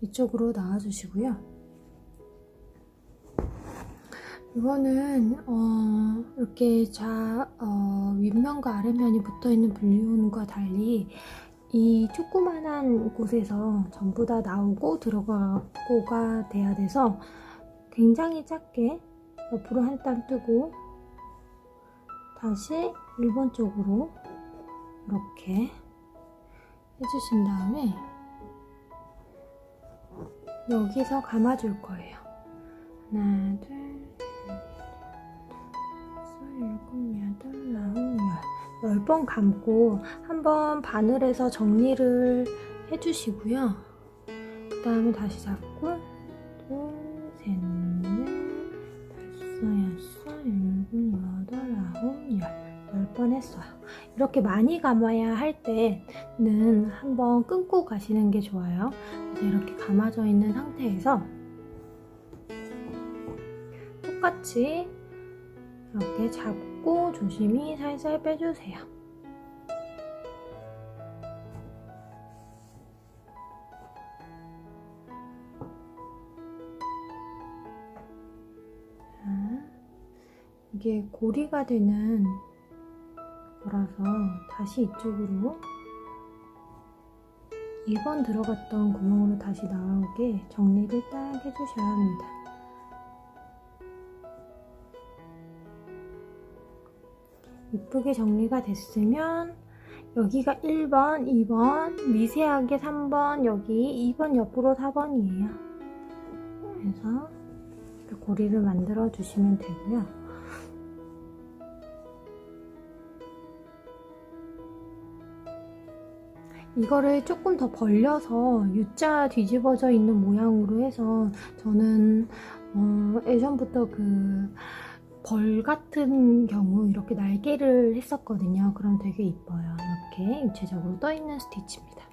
이쪽으로 나와주시고요. 이거는 어, 이렇게 좌 어, 윗면과 아랫면이 붙어있는 분리온과 달리 이 조그만한 곳에서 전부 다 나오고 들어가고가 돼야 돼서 굉장히 작게 옆으로 한 땀 뜨고 다시 1번 쪽으로 이렇게 해주신 다음에 여기서 감아줄 거예요. 하나, 둘, 셋, 일곱, 여덟, 아홉, 열. 열 번 감고 한번 바늘에서 정리를 해주시고요. 그 다음에 다시 잡고 둘, 셋, 넷, 다섯, 여섯, 일곱, 여덟, 아홉, 열. 열번 했어요. 이렇게 많이 감아야 할 때는 한번 끊고 가시는 게 좋아요. 이렇게 감아져 있는 상태에서 똑같이 이렇게 잡고 조심히 살살 빼주세요. 자, 이게 고리가 되는 거라서 다시 이쪽으로 2번 들어갔던 구멍으로 다시 나오게 정리를 딱 해주셔야 합니다. 이쁘게 정리가 됐으면 여기가 1번, 2번, 미세하게 3번, 여기 2번 옆으로 4번이에요. 그래서 고리를 만들어 주시면 되고요. 이거를 조금 더 벌려서 U자 뒤집어져 있는 모양으로 해서 저는 어, 예전부터 그 벌 같은 경우 이렇게 날개를 했었거든요. 그럼 되게 이뻐요. 이렇게 입체적으로 떠 있는 스티치입니다.